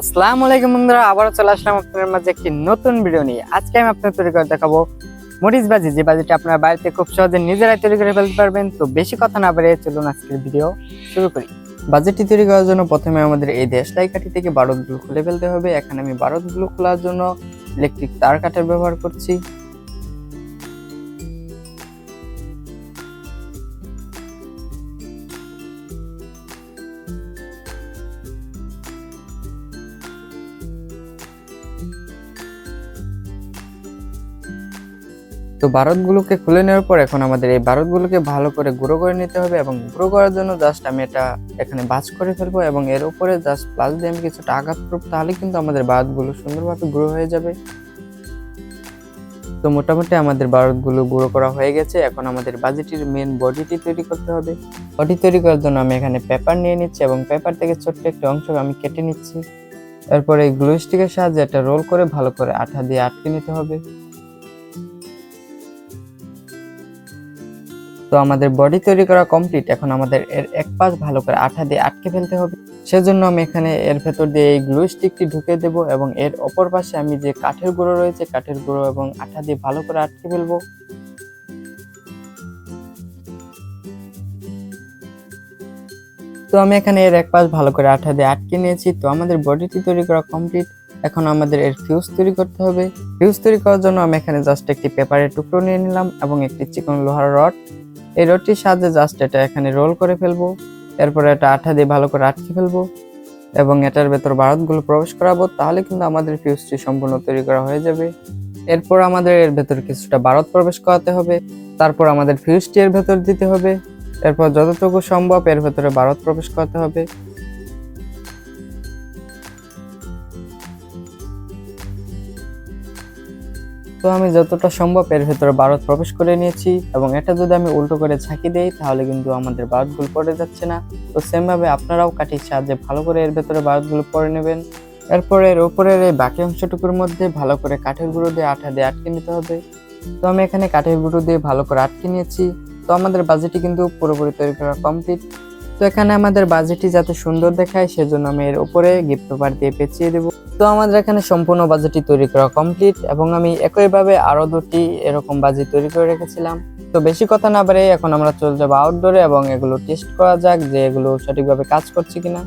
আসসালামু আলাইকুম বন্ধুরা, আবারও চলে আসলাম আপনাদের মাঝে একটি নতুন ভিডিও নিয়ে। আজকে আমি আপনাদের তৈরি করে দেখাবো মরিচ বাজি যে বাজিটা আপনার বাড়িতে খুব সহজে নিজেরাই তৈরি করে ফেলতে পারবেন, তো বেশি কথা না বাড়িয়ে চলুন আজকের ভিডিও শুরু করি। বাজেটটি তৈরি করার জন্য প্রথমে আমাদের এই দেশলাই কাঠি থেকে বারোদগুলো খুলে ফেলতে হবে। এখানে আমি বারোদগুলো খোলার জন্য ইলেকট্রিক তার কাঠের ব্যবহার করছি। তো বারুদগুলোকে খুলে নেওয়ার পর এখন আমাদের এই বারুদগুলোকে ভালো করে গুঁড়ো করে নিতে হবে এবং গুঁড়ো করার জন্য জাস্ট আমি এটা এখানে বাজ করে ফেলব এবং এর উপরে জাস্ট প্লাস দিয়ে আমি কিছুটা আঘাত করব, তাহলে কিন্তু আমাদের বারুদগুলো সুন্দরভাবে গুঁড়ো হয়ে যাবে। তো মোটামুটি আমাদের বারুদগুলো গুঁড়ো করা হয়ে গেছে, এখন আমাদের বাজিটির মেন বডিটি তৈরি করতে হবে। বডি তৈরি করার জন্য আমি এখানে পেপার নিয়ে নিচ্ছি এবং পেপার থেকে ছোট্ট একটা অংশ আমি কেটে নিচ্ছি। তারপরে এই গ্লু স্টিকের সাহায্যে একটা রোল করে ভালো করে আঠা দিয়ে আটকে নিতে হবে। তো আমাদের বডি তৈরি করা কমপ্লিট এখন আমাদের এর এক পাশ ভালো করে আঠা দিয়ে আটকে ফেলতে হবে। সেজন্য আমি এখানে এর ভেতর দিয়ে এই গ্লু স্টিকটি ঢুকে দেব এবং এর অপর পাশে আমি যে কাঠের গুঁড়ো রয়েছে, কাঠের গুঁড়ো এবং আঠা দিয়ে ভালো করে আটকে ফেলব। তো আমি এখানে এর এক পাশ ভালো করে আঠা দিয়ে আটকে নিয়েছি। তো আমাদের বডিটি তৈরি করা কমপ্লিট এখন আমাদের এর ফিউজ তৈরি করতে হবে। ফিউজ তৈরি করার জন্য আমি এখানে জাস্ট একটি পেপারের টুকরো নিয়ে নিলাম এবং একটি চিকন লোহার রড এই রডটির সাহায্যে জাস্ট এটা এখানে রোল করে ফেলব, এরপরে এটা আঠা দিয়ে ভালো করে আটকে ফেলব এবং এটার ভেতর বারতগুলো প্রবেশ করাবো, তাহলে কিন্তু আমাদের ফিউজটি সম্পূর্ণ তৈরি করা হয়ে যাবে। এরপর আমাদের এর ভেতর কিছুটা বারত প্রবেশ করাতে হবে, তারপর আমাদের ফিউজটি এর ভেতর দিতে হবে, এরপর যতটুকু সম্ভব এর ভেতরে বারত প্রবেশ করাতে হবে। তো আমি যতটা সম্ভব এর ভেতরে ভারত প্রবেশ করে নিয়েছি এবং এটা যদি আমি উল্টো করে ঝাঁকি দেই, তাহলে কিন্তু আমাদের বারদগুলো পড়ে যাচ্ছে না। তো সেমভাবে আপনারাও কাঠির সাহায্যে ভালো করে এর ভেতরে বারদগুলো পরে নেবেন। এরপর এর উপরের এই বাকি অংশটুকুর মধ্যে ভালো করে কাঠের গুঁড়ো দিয়ে আঠা দিয়ে আটকে নিতে হবে। তো আমি এখানে কাঠের গুঁড়ো দিয়ে ভালো করে আটকে নিয়েছি। তো আমাদের বাজেটটি কিন্তু পুরোপুরি তৈরি করা কমপ্লিট তো এখানে আমাদের বাজেটটি যাতে সুন্দর দেখায়, সেজন্য আমি এর উপরে গিফট পেপার দিয়ে পেঁচিয়ে দেবো। তো আমাদের এখানে সম্পূর্ণ বাজেটটি তৈরি করা কমপ্লিট এবং আমি একইভাবে আরও দুটি এরকম বাজি তৈরি করে রেখেছিলাম। তো বেশি কথা না বাড়ে এখন আমরা চলে যাব আউটডোরে এবং এগুলো টেস্ট করা যাক যে এগুলো সঠিকভাবে কাজ করছে কিনা।